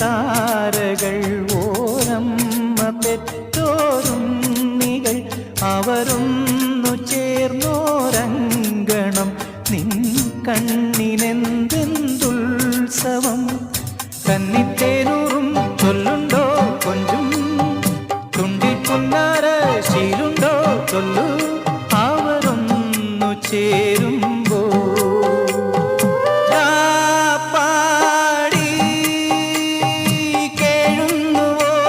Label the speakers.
Speaker 1: താരകൾ ഓരമ്മ പെറ്റോരും നികൾ അവരൊന്നു ചേർന്നോരങ്കണം. നിൻ കണ്ണിനെന്തെന്തുത്സവം കന്നിത്തേരൂറും ചൊല്ലുണ്ടോ കൊഞ്ചും? തുണ്ടി ശീലുണ്ടോ ചൊല്ലു? അവരൊന്നു ചേരും